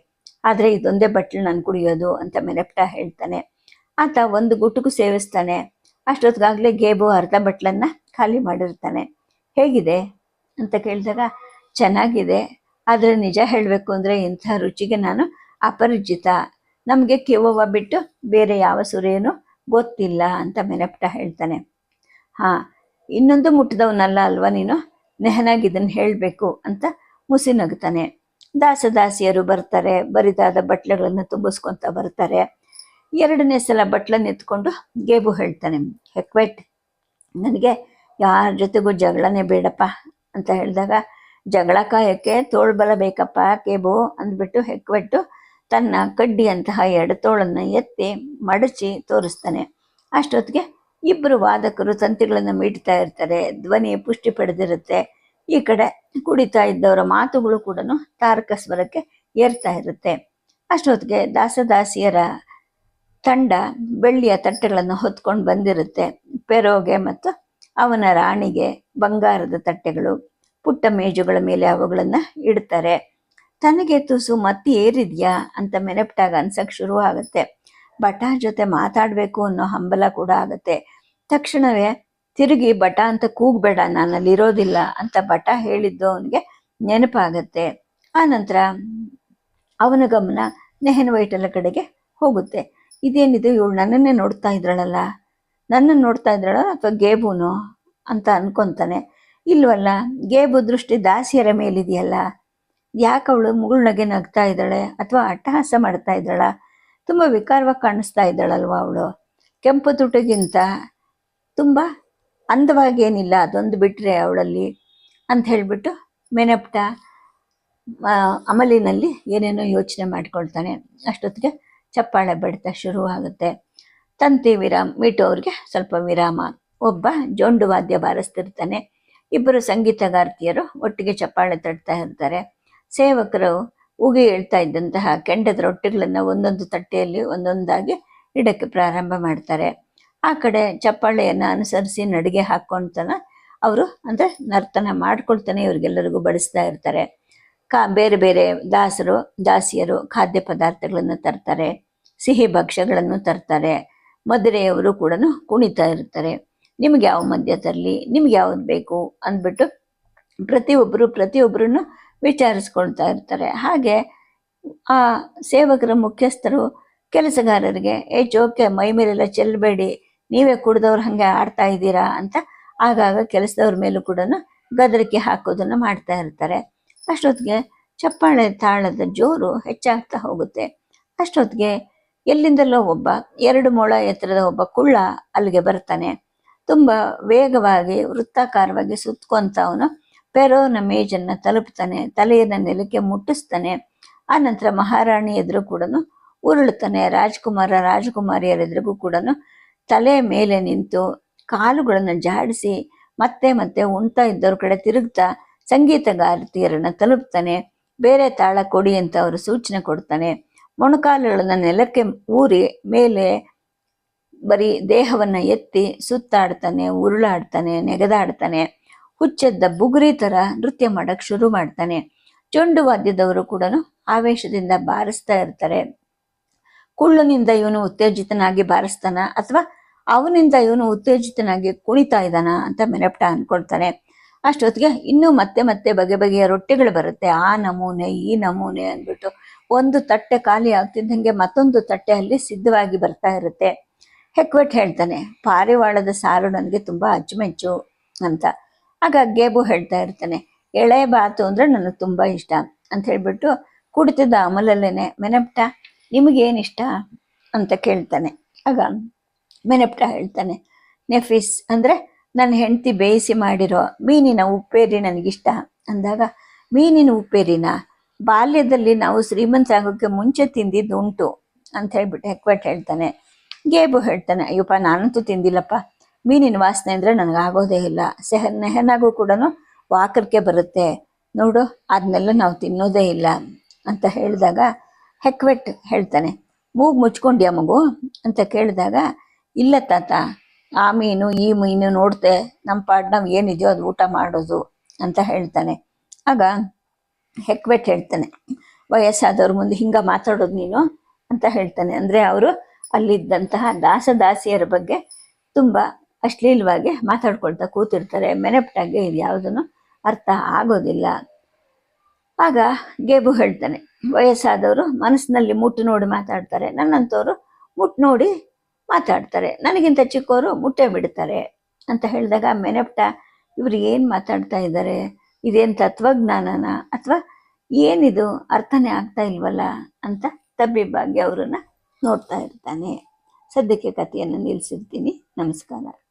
ಆದರೆ ಇದೊಂದೇ ಬಟ್ಲು ನಾನು ಕುಡಿಯೋದು, ಅಂತ ಮೆನೆಪ್ಟ ಹೇಳ್ತಾನೆ. ಆತ ಒಂದು ಗುಟುಕು ಸೇವಿಸ್ತಾನೆ. ಅಷ್ಟೊತ್ತಿಗಾಗಲೇ ಗೇಬು ಅರ್ಧ ಬಟ್ಲನ್ನು ಖಾಲಿ ಮಾಡಿರ್ತಾನೆ. ಹೇಗಿದೆ? ಅಂತ ಕೇಳಿದಾಗ, ಚೆನ್ನಾಗಿದೆ. ಆದರೆ ನಿಜ ಹೇಳಬೇಕು ಅಂದರೆ ಇಂಥ ರುಚಿಗೆ ನಾನು ಅಪರಿಚಿತ. ನಮಗೆ ಕಿವವ ಬಿಟ್ಟು ಬೇರೆ ಯಾವ ಸುರೇನು ಗೊತ್ತಿಲ್ಲ ಅಂತ ಮೆನಪ್ಟ ಹೇಳ್ತಾನೆ. ಹಾಂ, ಇನ್ನೊಂದು ಮುಟ್ಟಿದವನಲ್ಲ ಅಲ್ವಾ ನೀನು? ಇದನ್ನು ಹೇಳಬೇಕು ಅಂತ ಮುಸಿ ನಗ್ತಾನೆ ದಾಸದಾಸಿಯರು ಬರ್ತಾರೆ, ಬರಿದಾದ ಬಟ್ಲೆಗಳನ್ನು ತುಂಬಿಸ್ಕೊತ ಬರ್ತಾರೆ. ಎರಡನೇ ಸಲ ಬಟ್ಲನ್ನ ಎತ್ಕೊಂಡು ಗೇಬು ಹೇಳ್ತಾನೆ, ಹೆಕ್ವೆಟ್, ನನಗೆ ಯಾರ ಜೊತೆಗೂ ಜಗಳನೇ ಬೇಡಪ್ಪ ಅಂತ ಹೇಳಿದಾಗ, ಜಗಳ ಕಾಯಕ್ಕೆ ತೋಳ್ಬಲ ಬೇಕಪ್ಪ ಕೇಬು ಅಂದ್ಬಿಟ್ಟು ಹೆಕ್ವೆಟ್ಟು ತನ್ನ ಕಡ್ಡಿಯಂತಹ ಎಡತೋಳನ್ನು ಎತ್ತಿ ಮಡಚಿ ತೋರಿಸ್ತಾನೆ. ಅಷ್ಟೊತ್ತಿಗೆ ಇಬ್ಬರು ವಾದಕರು ತಂತಿಗಳನ್ನು ಮೀಟ್ತಾ ಇರ್ತಾರೆ, ಧ್ವನಿ ಪುಷ್ಟಿ ಪಡೆದಿರುತ್ತೆ. ಈ ಕಡೆ ಕುಡಿತಾ ಇದ್ದವರ ಮಾತುಗಳು ಕೂಡ ತಾರಕ ಸ್ವರಕ್ಕೆ ಏರ್ತಾ ಇರುತ್ತೆ. ಅಷ್ಟೊತ್ತಿಗೆ ದಾಸದಾಸಿಯರ ತಂಡ ಬೆಳ್ಳಿಯ ತಟ್ಟೆಗಳನ್ನು ಹೊತ್ಕೊಂಡು ಬಂದಿರುತ್ತೆ. ಪೆರೋಗೆ ಮತ್ತು ಅವನ ರಾಣಿಗೆ ಬಂಗಾರದ ತಟ್ಟೆಗಳು, ಪುಟ್ಟ ಮೇಜುಗಳ ಮೇಲೆ ಅವುಗಳನ್ನು ಇಡ್ತಾರೆ. ತನಗೆ ತುಸು ಮತ್ತೆ ಏರಿದ್ಯಾ? ಅಂತ ಮೆನಪ್ಟಾಗ ಅನ್ಸಕ್ಕೆ ಶುರು ಆಗುತ್ತೆ. ಬಟ ಜೊತೆ ಮಾತಾಡಬೇಕು ಅನ್ನೋ ಹಂಬಲ ಕೂಡ ಆಗುತ್ತೆ. ತಕ್ಷಣವೇ, ತಿರುಗಿ ಬಟ ಅಂತ ಕೂಗಬೇಡ, ನಾನಲ್ಲಿ ಇರೋದಿಲ್ಲ ಅಂತ ಬಟ ಹೇಳಿದ್ದು ಅವನಿಗೆ ನೆನಪಾಗತ್ತೆ. ಆ ನಂತರ ಅವನ ಗಮನ ನೆಹನ್ ವೈಟಲ ಕಡೆಗೆ ಹೋಗುತ್ತೆ. ಇದೇನಿದು? ಇವಳು ನನ್ನನ್ನೇ ನೋಡ್ತಾ ಇದ್ದಾಳಲ್ಲ ನನ್ನನ್ನು ನೋಡ್ತಾ ಇದ್ದಾಳ ಅಥವಾ ಗೇಬೂನು ಅಂತ ಅನ್ಕೊಂತಾನೆ. ಇಲ್ವಲ್ಲ, ಗೇಬು ದೃಷ್ಟಿ ದಾಸಿಯರ ಮೇಲಿದೆಯಲ್ಲ. ಯಾಕೆ ಅವಳು ಮುಗುಳ್ನಗೆ ನಗ್ತಾ ಇದ್ದಾಳೆ ಅಥವಾ ಅಟ್ಟಹಾಸ ಮಾಡ್ತಾ ಇದ್ದಾಳ? ತುಂಬ ವಿಕಾರವಾಗಿ ಕಾಣಿಸ್ತಾ ಇದ್ದಾಳಲ್ವ ಅವಳು? ಕೆಂಪು ತುಟಿಗಿಂತ ತುಂಬ ಅಂದವಾಗೇನಿಲ್ಲ ಅದೊಂದು ಬಿಟ್ಟರೆ ಅವಳಲ್ಲಿ ಅಂತ ಹೇಳಿಬಿಟ್ಟು ಮೆನಪ್ಟ ಅಮಲಿನಲ್ಲಿ ಏನೇನೋ ಯೋಚನೆ ಮಾಡ್ಕೊಳ್ತಾನೆ. ಅಷ್ಟೊತ್ತಿಗೆ ಚಪ್ಪಾಳೆ ಬಡಿತ ಶುರುವಾಗುತ್ತೆ ತಂತಿ ವಿರಾಮ್ ಮೀಟೋರ್ಗೆ ಸ್ವಲ್ಪ ವಿರಾಮ. ಒಬ್ಬ ಜೊಂಡು ವಾದ್ಯ ಬಾರಿಸ್ತಿರ್ತಾನೆ. ಇಬ್ಬರು ಸಂಗೀತಗಾರ್ತಿಯರು ಒಟ್ಟಿಗೆ ಚಪ್ಪಾಳೆ ತಟ್ತಾ ಇರ್ತಾರೆ. ಸೇವಕರು ಉಗಿ ಹೇಳ್ತಾ ಇದ್ದಂತಹ ಕೆಂಡದ ರೊಟ್ಟಿಗಳನ್ನು ಒಂದೊಂದು ತಟ್ಟೆಯಲ್ಲಿ ಒಂದೊಂದಾಗಿ ಇಡಕ್ಕೆ ಪ್ರಾರಂಭ ಮಾಡ್ತಾರೆ. ಆ ಕಡೆ ಚಪ್ಪಾಳೆಯನ್ನು ಅನುಸರಿಸಿ ನಡಿಗೆ ಹಾಕ್ಕೊಂತನ ಅವರು ಅಂದರೆ ನರ್ತನ ಮಾಡ್ಕೊಳ್ತಾನೆ ಇವ್ರಿಗೆಲ್ಲರಿಗೂ ಬಡಿಸ್ತಾ ಇರ್ತಾರೆ. ಕಾ, ಬೇರೆ ಬೇರೆ ದಾಸರು, ದಾಸಿಯರು ಖಾದ್ಯ ಪದಾರ್ಥಗಳನ್ನು ತರ್ತಾರೆ, ಸಿಹಿ ಭಕ್ಷ್ಯಗಳನ್ನು ತರ್ತಾರೆ ಮದುರೆಯವರು ಕೂಡ ಕುಣಿತಾ ಇರ್ತಾರೆ. ನಿಮ್ಗೆ ಯಾವ ಮದ್ಯ ತರಲಿ, ನಿಮ್ಗೆ ಯಾವ್ದು ಬೇಕು ಅಂದ್ಬಿಟ್ಟು ಪ್ರತಿಯೊಬ್ಬರು ಪ್ರತಿಯೊಬ್ಬರನ್ನು ವಿಚಾರಿಸ್ಕೊಳ್ತಾ ಇರ್ತಾರೆ. ಹಾಗೆ ಆ ಸೇವಕರ, ಮುಖ್ಯಸ್ಥರು, ಕೆಲಸಗಾರರಿಗೆ, ಏ ಚೋಕೆ ಮೈ ಮೇಲೆಲ್ಲ ಚೆಲ್ಲಬೇಡಿ ನೀವೇ ಕುಡ್ದವ್ರು ಹಾಗೆ ಆಡ್ತಾ ಇದ್ದೀರಾ? ಅಂತ ಆಗಾಗ ಕೆಲಸದವ್ರ ಮೇಲೂ ಕೂಡ ಗದರಿಕೆ ಹಾಕೋದನ್ನು ಮಾಡ್ತಾ ಇರ್ತಾರೆ. ಅಷ್ಟೊತ್ತಿಗೆ ಚಪ್ಪಾಳೆ ತಾಳದ ಜೋರು ಹೆಚ್ಚಾಗ್ತಾ ಹೋಗುತ್ತೆ. ಅಷ್ಟೊತ್ತಿಗೆ ಎಲ್ಲಿಂದಲೋ ಒಬ್ಬ, ಎರಡು ಮೊಳ ಎತ್ತರದ ಒಬ್ಬ ಕುಳ್ಳ ಅಲ್ಲಿಗೆ ಬರ್ತಾನೆ ತುಂಬ ವೇಗವಾಗಿ, ವೃತ್ತಾಕಾರವಾಗಿ ಸುತ್ತಕೊಂತ ಅವನು ಪೆರೋನ ಮೇಜನ್ನು ತಲುಪ್ತಾನೆ, ತಲೆಯನ್ನು ನೆಲಕ್ಕೆ ಮುಟ್ಟಿಸ್ತಾನೆ. ಆನಂತರ ನಂತರ ಮಹಾರಾಣಿ ಎದುರು ಕೂಡ ಉರುಳುತ್ತಾನೆ. ರಾಜ್ಕುಮಾರ, ರಾಜಕುಮಾರಿಯರ ಎದುರಿಗೂ ಕೂಡ ತಲೆ ಮೇಲೆ ನಿಂತು ಕಾಲುಗಳನ್ನು ಜಾಡಿಸಿ ಮತ್ತೆ ಮತ್ತೆ ಉಣ್ತಾ ಇದ್ದವ್ರ ಕಡೆ ತಿರುಗ್ತಾ ಸಂಗೀತಗಾರ್ತಿಯರನ್ನ ತಲುಪ್ತಾನೆ, ಬೇರೆ ತಾಳ ಕೊಡಿ ಅಂತ ಅವರು ಸೂಚನೆ ಕೊಡ್ತಾನೆ. ಮೊಣಕಾಲುಗಳನ್ನು ನೆಲಕ್ಕೆ ಊರಿ ಮೇಲೆ ಬರೀ ದೇಹವನ್ನ ಎತ್ತಿ ಸುತ್ತಾಡ್ತಾನೆ, ಉರುಳಾಡ್ತಾನೆ, ನೆಗೆದಾಡ್ತಾನೆ. ಹುಚ್ಚದ್ದ ಬುಗುರಿ ಥರ ನೃತ್ಯ ಮಾಡಕ್ ಶುರು ಮಾಡ್ತಾನೆ. ಚೊಂಡು ವಾದ್ಯದವರು ಕೂಡ ಆವೇಶದಿಂದ ಬಾರಿಸ್ತಾ ಇರ್ತಾರೆ. ಕುಳ್ಳನಿಂದ ಇವನು ಉತ್ತೇಜಿತನಾಗಿ ಬಾರಿಸ್ತಾನ ಅಥವಾ ಅವನಿಂದ ಇವನು ಉತ್ತೇಜಿತನಾಗಿ ಕುಣಿತಾ ಇದ್ದಾನ ಅಂತ ಮೆನಪ್ಟ ಅನ್ಕೊಳ್ತಾನೆ. ಅಷ್ಟೊತ್ತಿಗೆ ಇನ್ನೂ ಮತ್ತೆ ಮತ್ತೆ ಬಗೆ ಬಗೆಯ ರೊಟ್ಟಿಗಳು ಬರುತ್ತೆ. ಆ ನಮೂನೆ, ಈ ನಮೂನೆ ಅಂದ್ಬಿಟ್ಟು ಒಂದು ತಟ್ಟೆ ಖಾಲಿ ಆಗ್ತಿದ್ದಂಗೆ ಮತ್ತೊಂದು ತಟ್ಟೆ ಅಲ್ಲಿ ಸಿದ್ಧವಾಗಿ ಬರ್ತಾ ಇರುತ್ತೆ. ಹೆಕ್ವೆಟ್ ಹೇಳ್ತಾನೆ, ಪಾರಿವಾಳದ ಸಾರು ನನಗೆ ತುಂಬ ಅಚ್ಚುಮೆಚ್ಚು ಅಂತ. ಆಗ ಗೇಬು ಹೇಳ್ತಾ ಇರ್ತಾನೆ, ಎಳೆ ಬಾತು ಅಂದ್ರೆ ನನಗೆ ತುಂಬ ಇಷ್ಟ ಅಂತ ಹೇಳ್ಬಿಟ್ಟು ಕುಡಿತಿದ್ದ ಅಮಲಲ್ಲೇನೆ, ಮೆನಪ್ಟ, ನಿಮಗೇನಿಷ್ಟ? ಅಂತ ಕೇಳ್ತಾನೆ. ಆಗ ಮೆನಪ್ಟ ಹೇಳ್ತಾನೆ, ನೆಫಿಸ್ ಅಂದರೆ ನನ್ನ ಹೆಂಡತಿ ಬೇಯಿಸಿ ಮಾಡಿರೋ ಮೀನಿನ ಉಪ್ಪೇರಿ ನನಗಿಷ್ಟ. ಅಂದಾಗ, ಮೀನಿನ ಉಪ್ಪೇರಿನ ಬಾಲ್ಯದಲ್ಲಿ ನಾವು ಶ್ರೀಮಂತ ಶ್ರೀಮಂತರಾಗೋಕ್ಕೆ ಮುಂಚೆ ತಿಂದಿದ್ದು ಉಂಟು ಅಂತ ಹೇಳ್ಬಿಟ್ಟು ಹೆಕ್ವೆಟ್ ಹೇಳ್ತಾನೆ. ಗೇಬು ಹೇಳ್ತಾನೆ, ಅಯ್ಯಪ್ಪ, ನಾನಂತೂ ತಿಂದಿಲ್ಲಪ್ಪ. ಮೀನಿನ ವಾಸನೆ ಅಂದರೆ ನನಗಾಗೋದೇ ಇಲ್ಲ. ಸೆಹ ನೆಹನಾಗೂ ಕೂಡ ವಾಕರಿಕೆ ಬರುತ್ತೆ. ನೋಡು ಅದನ್ನೆಲ್ಲ ನಾವು ತಿನ್ನೋದೇ ಇಲ್ಲ. ಅಂತ ಹೇಳಿದಾಗ ಹೆಕ್ವೆಟ್ ಹೇಳ್ತಾನೆ, ಮೂಗು ಮುಚ್ಕೊಂಡ್ಯಾ ಮಗು? ಅಂತ ಕೇಳಿದಾಗ, ಇಲ್ಲ ತಾತ ಆ ಮೀನು, ಈ ಮೀನು ನೋಡ್ತೆ ನಮ್ಮ ಪಾಡ್ ನಾವು ಏನಿದೆಯೋ ಅದು ಊಟ ಮಾಡೋದು ಅಂತ ಹೇಳ್ತಾನೆ. ಆಗ ಹೆಕ್ವೆಟ್ ಹೇಳ್ತಾನೆ, ವಯಸ್ಸಾದವ್ರ ಮುಂದೆ ಹಿಂಗ ಮಾತಾಡೋದು ನೀನು ಅಂತ ಹೇಳ್ತಾನೆ. ಅಂದರೆ ಅವರು ಅಲ್ಲಿದ್ದಂತಹ ದಾಸದಾಸಿಯರ ಬಗ್ಗೆ ತುಂಬ ಅಶ್ಲೀಲವಾಗಿ ಮಾತಾಡ್ಕೊಳ್ತಾ ಕೂತಿರ್ತಾರೆ. ಮೆನೆಪ್ಟಾಗಿ ಇದು ಯಾವುದನ್ನು ಅರ್ಥ ಆಗೋದಿಲ್ಲ. ಆಗ ಗೇಬು ಹೇಳ್ತಾನೆ, ವಯಸ್ಸಾದವರು ಮನಸ್ಸಿನಲ್ಲಿ ಮುಟ್ಟು ನೋಡಿ ಮಾತಾಡ್ತಾರೆ. ನನ್ನಂಥವ್ರು ಮುಟ್ಟು ನೋಡಿ ಮಾತಾಡ್ತಾರೆ. ನನಗಿಂತ ಚಿಕ್ಕವರು ಮುಟ್ಟೆ ಬಿಡ್ತಾರೆ ಅಂತ ಹೇಳಿದಾಗ ಮೆನೆಪ್ಟ, ಇವರು ಏನು ಮಾತಾಡ್ತಾ ಇದ್ದಾರೆ? ಇದೇನು ತತ್ವಜ್ಞಾನನ? ಅಥವಾ ಏನಿದು? ಅರ್ಥನೇ ಆಗ್ತಾ ಇಲ್ವಲ್ಲ? ಅಂತ ತಬ್ಬಿ ಭಾಗ್ಯ ಅವರನ್ನು ನೋಡ್ತಾ ಇರ್ತಾನೆ. ಸದ್ಯಕ್ಕೆ ಕಥೆಯನ್ನು ನಿಲ್ಲಿಸಿರ್ತೀನಿ ನಮಸ್ಕಾರ.